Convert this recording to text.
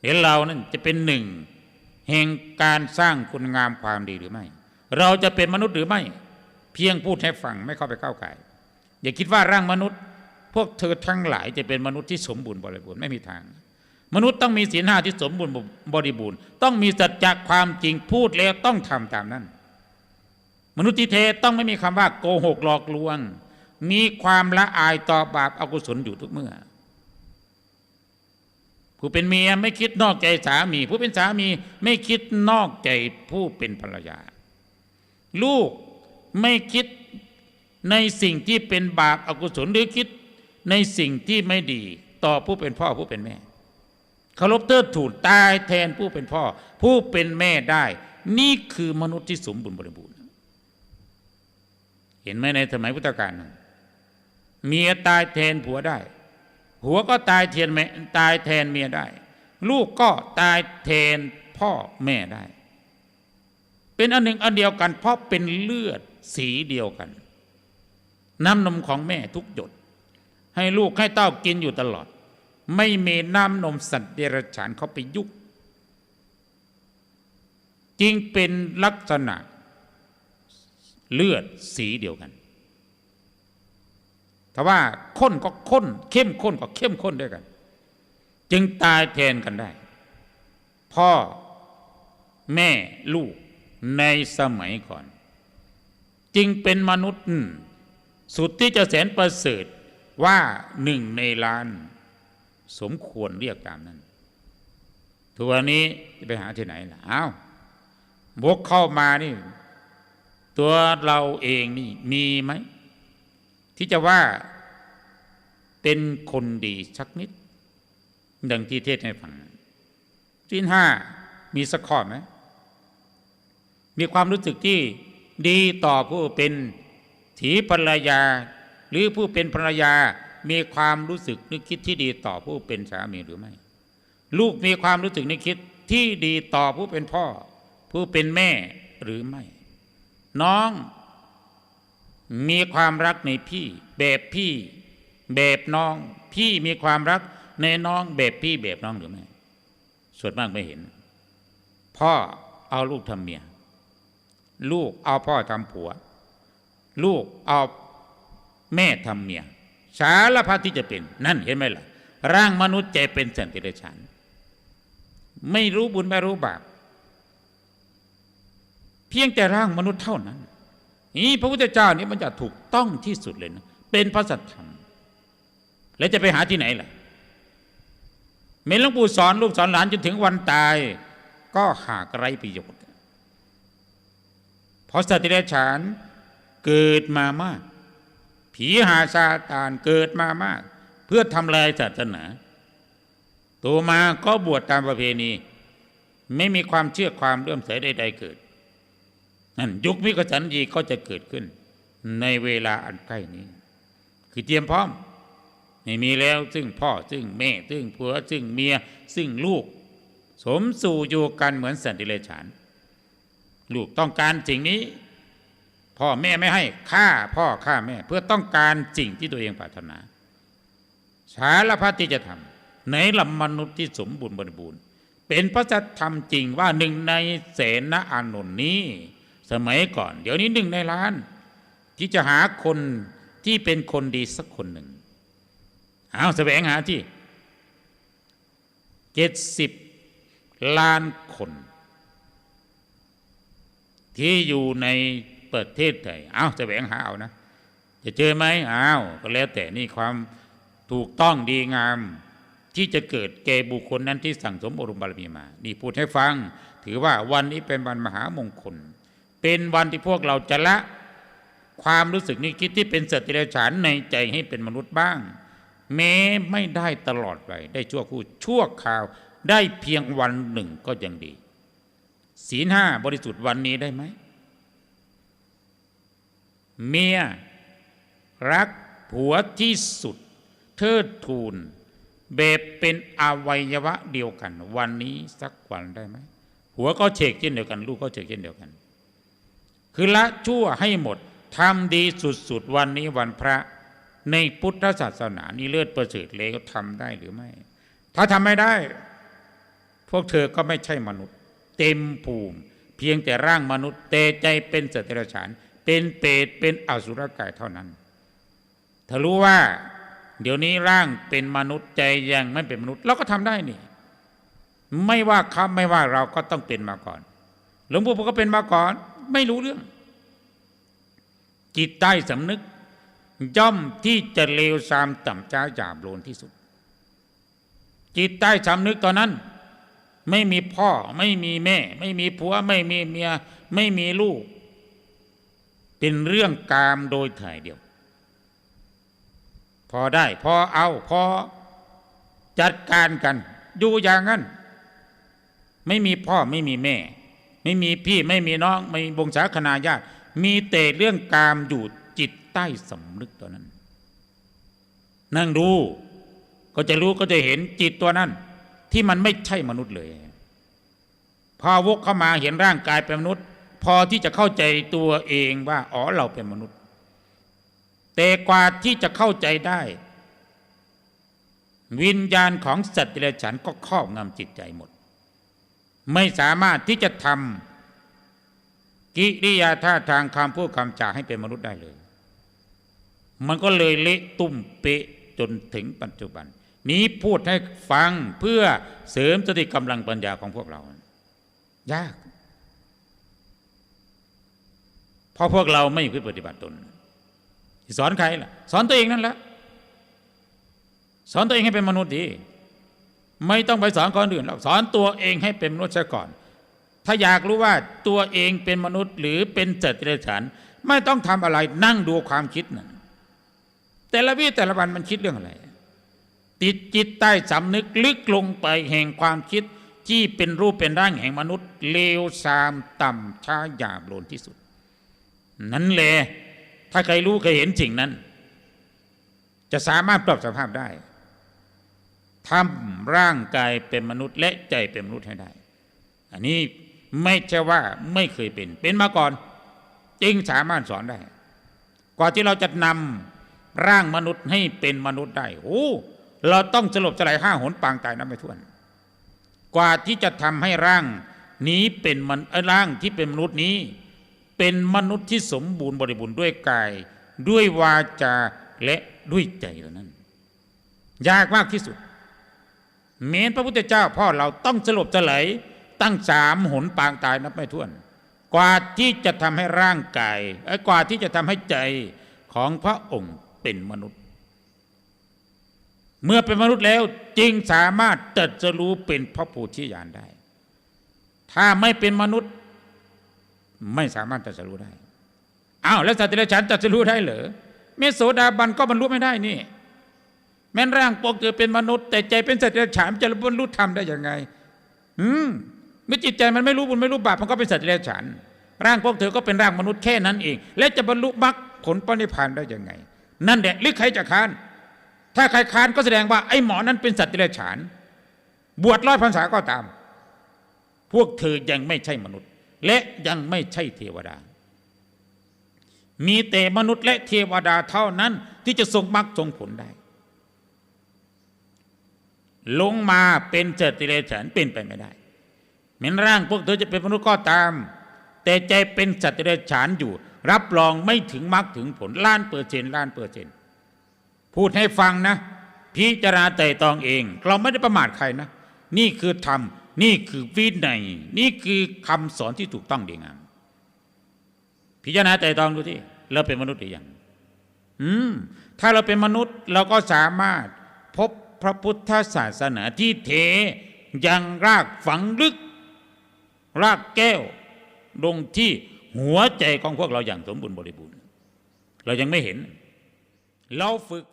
เดี๋ยวเรานั่นจะเป็นหนึ่งแห่งการสร้างคุณงามความดีหรือไม่ เราจะเป็นมนุษย์หรือไม่ เพียงพูดให้ฟังไม่เข้าไปก้าวไก่ายอย่าคิดว่าร่างมนุษย์ พวกเธอทั้งหลายจะเป็นมนุษย์ที่สมบูรณ์บริบูรณ์ไม่มีทาง มนุษย์ต้องมีศีลห้าที่สมบูรณ์บริบูรณ์ ต้องมีสัจจะความจริงพูดแล้วต้องทำตามนั้น มนุษย์ที่เทต้องไม่มีคำว่าโกหกหลอกลวง มีความละอายต่อบาปอกุศลอยู่ทุกเมื่อ ผู้เป็นเมียไม่คิดนอกใจสามี ผู้เป็นสามีไม่คิดนอกใจผู้เป็นภรรยา ลูกไม่คิดในสิ่งที่เป็นบาปอกุศลหรือคิดในสิ่งที่ไม่ดี ต่อผู้เป็นพ่อผู้เป็นแม่เคารพเทิดทูนตายแทนผู้เป็นพ่อ ผู้เป็นแม่ได้ นี่คือมนุษย์ที่สมบูรณ์บริบูรณ์ เห็นไหมในสมัยพุทธกาลเมียตายแทนผัวได้ ผัวก็ตายแทนแม่ตายแทนเมียได้ ลูกก็ตายแทนพ่อแม่ได้ เป็นอันหนึ่งอันเดียวกัน เพราะเป็นเลือดสีเดียวกัน น้ำนมของแม่ทุกหยด ให้ลูกให้เต้ากินอยู่ตลอด ไม่มีน้ำนมสัตว์เดรัจฉานเขาไปยุกจึงเป็นลักษณะเลือดสีเดียวกัน แต่ว่าข้นก็ข้น เข้มข้นก็เข้มข้นด้วยกัน จึงตายแทนกันได้ พ่อแม่ลูกในสมัยก่อน จึงเป็นมนุษย์สุดที่จะแสนประเสริฐว่าหนึ่งในล้าน สมควรเรียกตามนั้นทัวนี้จะไปหาที่ไหนล่ะอ้าวบกเข้ามานี่ ตัวเราเองนี่มีไหม ที่จะว่าเป็นคนดีสักนิด ดังที่เทศให้ฟังสินห้ามีสักข้อไหมมีความรู้สึกที่ดีต่อผู้เป็นถีภรรยา หรือผู้เป็นภรรยามีความรู้สึกนึกคิดที่ดีต่อผู้เป็นสามีหรือไม่ ลูกมีความรู้สึกนึกคิดที่ดีต่อผู้เป็นพ่อ ผู้เป็นแม่หรือไม่ น้อง มีความรักในพี่ แบบพี่ แบบน้อง พี่มีความรักในน้อง แบบพี่แบบน้องหรือไม่ส่วนมากไม่เห็น พ่อเอาลูกทำเมีย ลูกเอาพ่อทำผัว ลูกเอาแม่ทำเมีย สารพัดที่จะเป็น นั่นเห็นไหมล่ะ ร่างมนุษย์ใจเป็นสันติเดชานไม่รู้บุญไม่รู้บาปเพียงแต่ร่างมนุษย์เท่านั้น นี่พระพุทธเจ้านี่มันจะถูกต้องที่สุดเลยนะเป็นพระสัทธรรม แล้วจะไปหาที่ไหนล่ะเมนหลวงปู่สอนลูกสอนหลานจนถึงวันตาย ก็หากไรประโยชน์ เพราะสติเดชานเกิดมามาก ผีหาซาตานเกิดมามาก เพื่อทำลายศาสนาตัวมาก็บวชตามประเพณี ไม่มีความเชื่อความเลื่อมใสใดๆเกิด นั่นยุคมิกสันยีก็จะเกิดขึ้น ในเวลาอันใกล้นี้ คือเตรียมพร้อมไม่มีแล้วซึ่งพ่อซึ่งแม่ซึ่งผัวซึ่งเมียซึ่งลูก สมสู่อยู่กันเหมือนสันติเลฉานลูกต้องการสิ่งนี้ พ่อแม่ไม่ให้ฆ่าพ่อฆ่าแม่ เพื่อต้องการสิ่งที่ตัวเองปรารถนา สารพัดที่จะทำในลำมนุษย์ที่สมบูรณ์บริบูรณ์ เป็นพระสัจธรรมจริงว่าหนึ่งในเสนาอานนท์นี้ สมัยก่อน เดี๋ยวนี้หนึ่งในล้าน ที่จะหาคนที่เป็นคนดีสักคนหนึ่งเอาแสวงหาที่เจ็ดสิบล้านคน ที่อยู่ในประเทศไทยเอาแสวงหาเอานะ จะเจอไหมอ้าวก็แล้วแต่นี่ความถูกต้องดีงามที่จะเกิดแก่บุคคลนั้นที่สั่งสมอรุณบารมีมา นี่พูดให้ฟัง ถือว่าวันนี้เป็นวันมหามงคล เป็นวันที่พวกเราจะละความรู้สึกนึกคิดที่เป็นสติเลฉานในใจให้เป็นมนุษย์บ้าง แม้ไม่ได้ตลอดไปได้ชั่วคู่ชั่วคราวได้เพียงวันหนึ่งก็ยังดี ศีลห้าบริสุทธิ์วันนี้ได้ไหม เมียรักผัวที่สุด เทิดทูนแบบเป็นอวัยวะเดียวกัน วันนี้สักวันได้ไหมหัวก็เฉกเช่นเดียวกัน ลูกก็เฉกเช่นเดียวกัน คือละชั่วให้หมดทำดีสุดๆวันนี้วันพระ ในพุทธศาสนานี่เลิศประเสริฐเลยก็ทำได้หรือไม่ ถ้าทำไม่ได้ พวกเธอก็ไม่ใช่มนุษย์ เต็มภูมิ เพียงแต่ร่างมนุษย์แต่ใจเป็นสัตว์เดรัจฉาน เป็นเปรตเป็นอสุรกายเท่านั้นเธอรู้ว่า เดี๋ยวนี้ร่างเป็นมนุษย์ใจยังไม่เป็นมนุษย์เราก็ทำได้นี่ ไม่ว่าเขาไม่ว่าเราก็ต้องเป็นมาก่อน หลวงปู่ก็เป็นมาก่อน ไม่รู้เรื่อง จิตใต้สำนึก ย่อมที่จะเลวทรามต่ำช้าหยาบโลนที่สุด จิตใต้สำนึกตอนนั้น ไม่มีพ่อไม่มีแม่ ไม่มีผัว ไม่มีเมีย ไม่มีลูก เป็นเรื่องกามโดยถ่ายเดียว พอได้พอเอาพอจัดการกัน อยู่อย่างนั้น ไม่มีพ่อไม่มีแม่ ไม่มีพี่ไม่มีน้องไม่มีวงศาคณาญาติ มีแต่เรื่องกามอยู่จิตใต้สำนึกตัวนั้น นั่งดูก็จะรู้ก็จะเห็นจิตตัวนั้น ที่มันไม่ใช่มนุษย์เลย พอวกเข้ามาเห็นร่างกายเป็นมนุษย์ พอที่จะเข้าใจตัวเองว่าอ๋อเราเป็นมนุษย์ แต่กว่าที่จะเข้าใจได้ วิญญาณของสัตว์เดรัจฉานก็ครอบงำจิตใจหมด ไม่สามารถที่จะทำกิริยาท่าทางคำพูดคำจาให้เป็นมนุษย์ได้เลย มันก็เลยเละตุ้มเปะจนถึงปัจจุบัน นี้พูดให้ฟังเพื่อเสริมสติกำลังปัญญาของพวกเรา ยาก เพราะพวกเราไม่พึ่งปฏิบัติตน สอนใครล่ะ สอนตัวเองนั่นแหละสอนตัวเองให้เป็นมนุษย์ดี ไม่ต้องไปสอนคนอื่นหรอกสอนตัวเองให้เป็นมนุษย์ซะก่อน ถ้าอยากรู้ว่าตัวเองเป็นมนุษย์หรือเป็นเจตเดรัจฉานไม่ต้องทำอะไรนั่งดูความคิดนั่นแต่ละวิแต่ละวันมันคิดเรื่องอะไร ติดจิตใต้สำนึกลึกลงไปแห่งความคิดที่เป็นรูปเป็นร่างแห่งมนุษย์ เลวทรามต่ำช้าหยาบโลนที่สุด นั้นแหละถ้าใครรู้เคยเห็นสิ่งนั้น จะสามารถปรับสภาพได้ ทำร่างกายเป็นมนุษย์ และใจเป็นมนุษย์ให้ได้ อันนี้ไม่ใช่ว่าไม่เคยเป็น เป็นมาก่อน จึงสามารถสอนได้ กว่าที่เราจะนำร่างมนุษย์ให้เป็นมนุษย์ได้โอ้เราต้องสลบสลายห้าหนปางตายน้ำไม่ถ้วน กว่าที่จะทำให้ร่างนี้เป็นมันร่างที่เป็นมนุษย์นี้ เป็นมนุษย์ที่สมบูรณ์บริบูรณ์ด้วยกาย ด้วยวาจาและด้วยใจเท่านั้น ยากมากที่สุด เมนพระพุทธเจ้า พ่อเราต้องสลบสลยตั้งสามหนปางตายนับไม่ถ้วน กว่าที่จะทำให้ร่างกายเอ้กว่าที่จะทำให้ใจของพระองค์เป็นมนุษย์ เมื่อเป็นมนุษย์แล้วจึงสามารถตัดจะรู้เป็นพระโพธิญาณได้ ถ้าไม่เป็นมนุษย์ ไม่สามารถตัดจะรู้ได้อ้าวแล้วสัตว์เดรัจฉานตัดจะรู้ได้เหรอเมโสดาบันก็บรรลุไม่ได้นี่ แม้นร่างปกเกิดเป็นมนุษย์ แต่ใจเป็นสัตว์เดรัจฉานจะบรรลุธรรมได้ยังไง อืมเมื่อจิตใจมันไม่รู้บุญไม่รู้บาปมันก็เป็นสัตว์เดรัจฉานร่างพวกเธอก็เป็นร่างมนุษย์แค่นั้นเอง และจะบรรลุมรรคผลปณิพานได้ยังไง นั่นแหละหรือใครจะค้าน ถ้าใครค้านก็แสดงว่าไอ้หมอนั้นเป็นสัตว์เดรัจฉาน บวชร้อยพรรษาก็ตาม พวกเธอยังไม่ใช่มนุษย์ และยังไม่ใช่เทวดา มีแต่มนุษย์และเทวดาเท่านั้นที่จะทรงมรรคทรงผลได้ ลงมาเป็นเจติเรฉานเป็นไปไม่ได้เหมือนร่างพวกเธอจะเป็นมนุษย์ก็ตาม แต่ใจเป็นสัตว์เดรัจฉานอยู่ รับรองไม่ถึงมรรคถึงผลล้านเปอร์เซ็นต์ล้านเปอร์เซ็นต์พูดให้ฟังนะ พิจารณาไต่ตองเอง เราไม่ได้ประมาทใครนะ นี่คือธรรม นี่คือวินัยนี่คือคำสอนที่ถูกต้องดีงามพิจารณาไต่ตองดูที่เราเป็นมนุษย์หรือยังอืมถ้าเราเป็นมนุษย์เราก็สามารถพบ พระพุทธศาสนาที่เทยังรากฝังลึก รากแก้วลงที่หัวใจของพวกเราอย่างสมบูรณ์บริบูรณ์ เรายังไม่เห็น เราฝึก